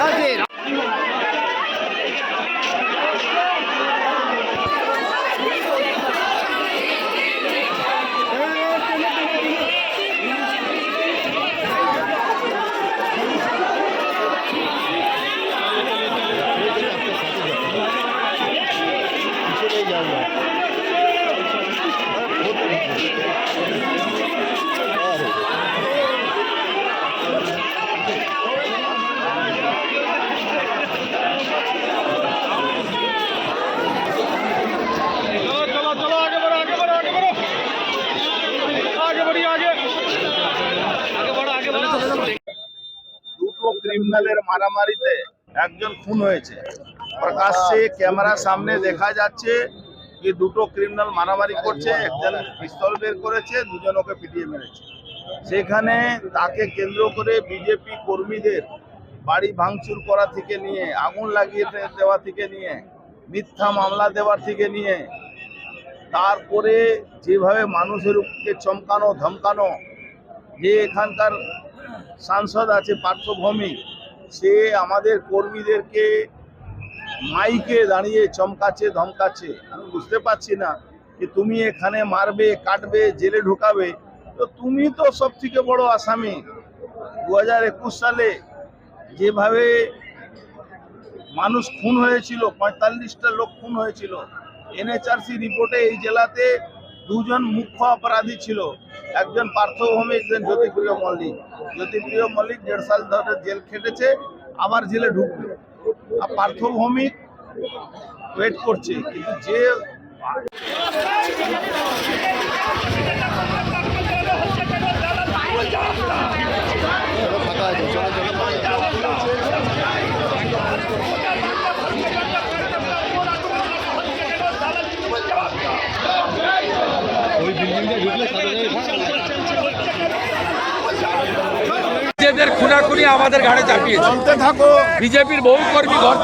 Does it? ক্রিমিনালের মারামারিতে একজন খুন হয়েছে। প্রকাশ্যে ক্যামেরার সামনে দেখা যাচ্ছে যে দুটো ক্রিমিনাল মারামারি করছে, একজন পিস্তল বের করেছে, দুজন ওকে পিটিয়ে মেরেছে। সেখানে তাকে কেন্দ্র করে বিজেপি কর্মীদের বাড়ি ভাঙচুর করা থেকে নিয়ে, আগুন লাগিয়ে দেওয়া থেকে নিয়ে, মিথ্যা মামলা দেওয়ার থেকে নিয়ে, তারপরে যেভাবে মানুষের চমকানো, ধমকানো, যে এখানকার সাংসদ আছে পার্থভূমি, সে আমাদের কর্মীদেরকে মাইকে দাঁড়িয়ে চমকাচ্ছে, ধমকাচ্ছে। আমি বুঝতে পারছি না যে তুমি এখানে মারবে, কাটবে, জেলে ঢুকাবে। তো তুমি তো সব থেকে বড় আসামি। দু হাজার একুশ সালে যেভাবে মানুষ খুন হয়েছিল, পঁয়তাল্লিশটা লোক খুন হয়েছিল, এনএচআরসি রিপোর্টে এই জেলাতে দুজন মুখ্য অপরাধী ছিল। একজন পার্থভূমি একজন জ্যোতিপ্রিয় মল্লিক। জ্যোতিপ্রিয় মল্লিক দেড় সাল ধরে জেল খেটেছে, আবার জেলে ঢুকবে আর পার্থভৌমিক ওয়েট করছে, কিন্তু যে আমাদের ঘাড়ে চাপিয়েছে। বিজেপির বহু কর্মী ঘর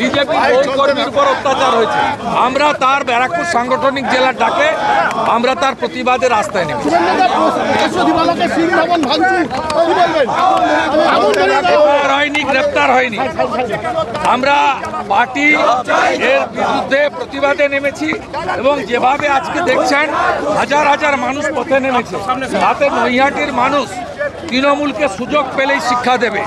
বিজেপির বহু কর্মীর উপর অত্যাচার হয়েছে। আমরা তার ব্যারাকপুর সাংগঠনিক জেলার ডাকে আমরা তার প্রতিবাদে রাস্তায় হয়নি গ্রেপ্তার হয়নি। আমরা পার্টি এর বিরুদ্ধে প্রতিবাদে নেমেছি এবং যেভাবে আজকে দেখছেন হাজার হাজার মানুষ পথে নেমেছে। তাতে নৈহাটির মানুষ তৃণমূলকে সুযোগ পেলেই শিক্ষা দেবে।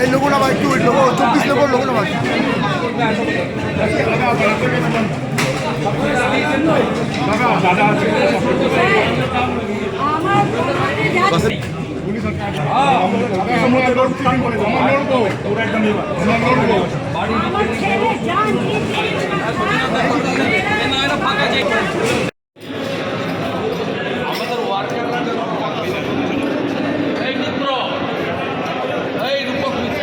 এই লোগো না ভাই একটু লোগো চব্বিশ লোগো লোগো না ভাই আমার ছেলে জান আমাদের ওয়ার্কাররা এই মিত্র এই রূপক মিত্র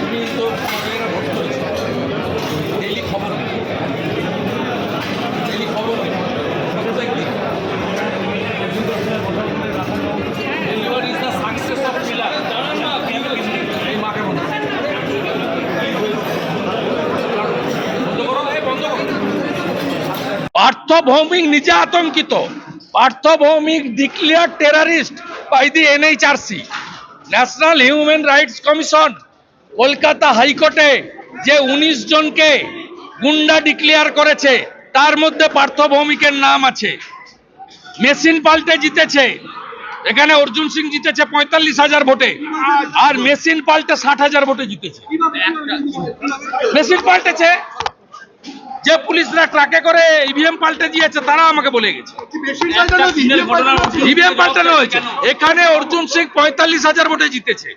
তুমি তো মেয়েরা ভোট করেছ ডেইলি খবর ডেইলি খবর delivery is the success of pillar এই মাকে বন্ধ বন্ধ করো এই বন্ধ করো পার্থ ভৌমিক নিজে আতঙ্কিত। Partha Bhowmick declare terrorist by the NHRC national human rights commission Kolkata হাইকোর্টে যে উনিশ জনকে গুন্ডা ডিক্লেয়ার করেছে তার মধ্যে পার্থভৌমিকের নাম আছে। মেশিন পাল্টে জিতেছে এখানে অর্জুন সিং জিতেছে পঁয়তাল্লিশ হাজার ভোটে আর মেশিন পাল্টে ষাট হাজার ভোটে জিতেছে। মেশিন পাল্টেছে যে পুলিশরা ট্রাকে করে ইভিএম পাল্টে দিয়েছে তারা আমাকে বলে গেছে। ইভিএম পাল্টানো হয়েছে। এখানে অর্জুন সিং পঁয়তাল্লিশ হাজার ভোটে জিতেছে।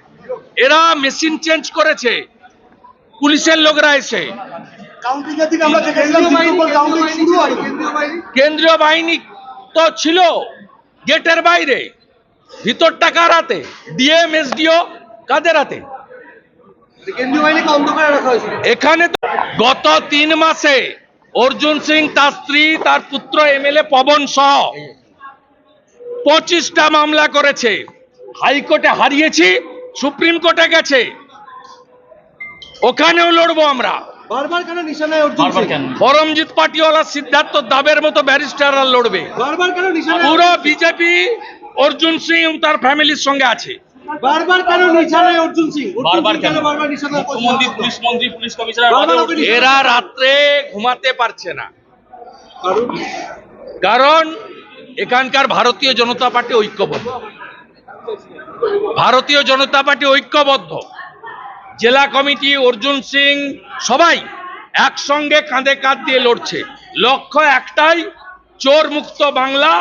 এরা মেশিন চেঞ্জ করেছে। পুলিশের লোকরা এসে। কেন্দ্রীয় বাহিনী তো ছিল। গেটের বাইরে। ভিতরটা কার হাতে? ডিএম এসডিও কাদের হাতে কেন্দ্রীয় বাহিনীকে অন্ধকারে রাখা হয়েছিল এখানে গত তিন মাসে অর্জুন সিং তার স্ত্রী তার পুত্র এমএলএ পবন সহ পঁচিশটা মামলা করেছে। হাইকোর্টে হারিয়েছি সুপ্রিম কোর্টে গেছে। ওখানেও লড়বো আমরা। বারবার কেন নিশানায় অর্জুন সিং? পরমজিৎ পাটিওয়ালা সিদ্ধার্থ দাবের মতো ব্যারিস্টাররা লড়বে। বারবার পুরো বিজেপি অর্জুন সিং এবং তার ফ্যামিলির সঙ্গে আছে। বারবার কেন নিশানায় অর্জুন সিং? বারবার কেন বারবার নিশানায় মুখ্যমন্ত্রী পুলিশ মন্ত্রী পুলিশ কমিশনার এরা রাত্রে ঘুমাতে পারছে না। কারণ? এখানকার ভারতীয় জনতা পার্টি ঐক্যবদ্ধ। ভারতীয় জনতা পার্টি ঐক্যবদ্ধ। জেলা কমিটি অর্জুন সিং সবাই একসঙ্গে কাঁধে কাঁধ দিয়ে লড়ছে। লক্ষ্য একটাই চোর মুক্ত বাংলা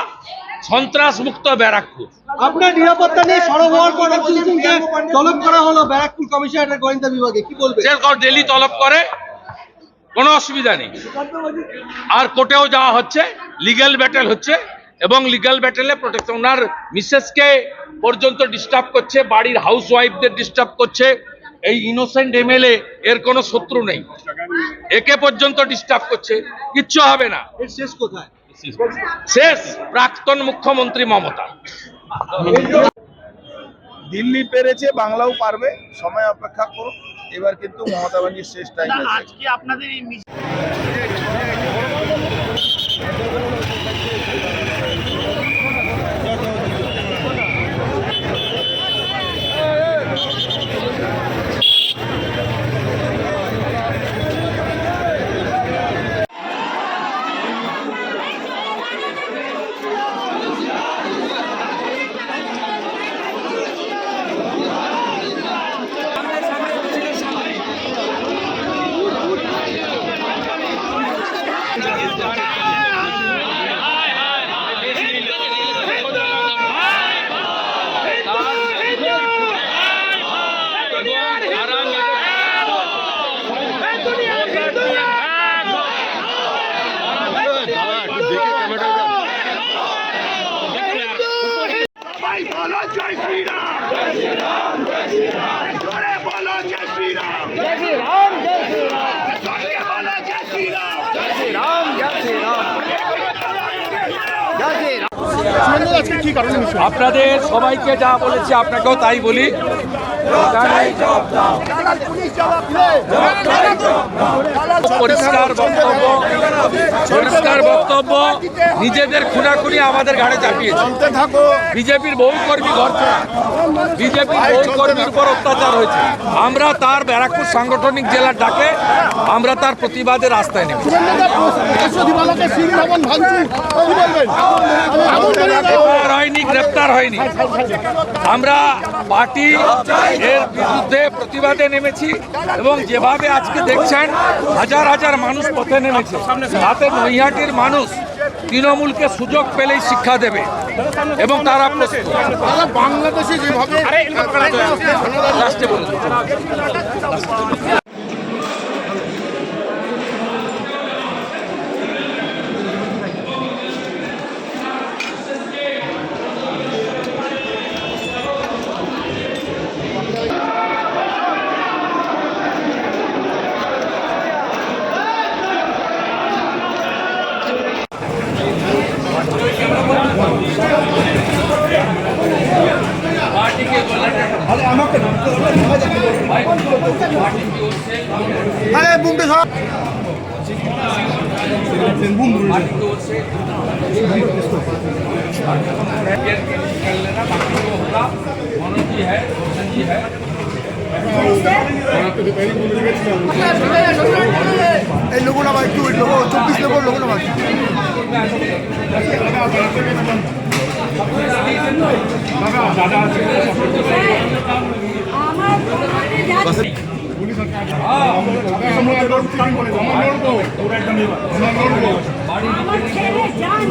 সন্ত্রাস মুক্ত ব্যারাকপুর। আপনার নিরাপত্তা নিয়ে সরব হওয়ার পর সিংকে তলব করা হলো ব্যারাকপুর কমিশনারের গোয়েন্দা বিভাগে। কি বলবে? সে ডেলি তলব করে কোনো অসুবিধা নেই। আর কোর্টেও যাওয়া হচ্ছে লিগ্যাল ব্যাটেল হচ্ছে এবং লিগ্যাল ব্যাটেলে প্রোটেকশন ওনার মিসেসকে পর্যন্ত ডিস্টার্ব করছে বাড়ির হাউস ওয়াইফদের ডিস্টার্ব করছে। এই ইনোসেন্ট এমএলএ এর কোনো শত্রু নেই। একে পর্যন্ত ডিস্টার্ব করছে। কিচ্ছু হবে না। এর শেষ কোথায়? শেষ প্রাক্তন মুখ্যমন্ত্রী মমতা। দিল্লি পেরেছে বাংলাও পারবে। সময় অপেক্ষা করুন। এবার কিন্তু মমতা ব্যানার্জির শেষ টাইম আজকে আপনাদের এই মিছিল আপনাদের সবাইকে যা বলেছি আপনাকেও তাই বলি। পরিষ্কার বক্তব্য পরিষ্কার বক্তব্য। নিজেদের খুনাখুনি আমাদের ঘাড়ে চাপিয়েছে। বিজেপির বহু কর্মী ঘর বিজেপির বহু কর্মীর উপর অত্যাচার হয়েছে। আমরা তার ব্যারাকপুর সাংগঠনিক জেলার ডাকে আমরা তার প্রতিবাদে রাস্তায় গ্রেপ্তার হয়নি গ্রেপ্তার হয়নি। আমরা পার্টি এর বিরুদ্ধে প্রতিবাদে নেমেছি এবং যেভাবে আজকে দেখছেন হাজার হাজার মানুষ পথে নেমেছে। তাতে নৈহাটির মানুষ তৃণমূলকে সুযোগ পেলেই শিক্ষা দেবে এবং তারা। বাংলাদেশে যেভাবে এই লোগো না একটু লোগো চব্বিশ লোগো লোগো না যাচ্ছি। আমার ছেলে জান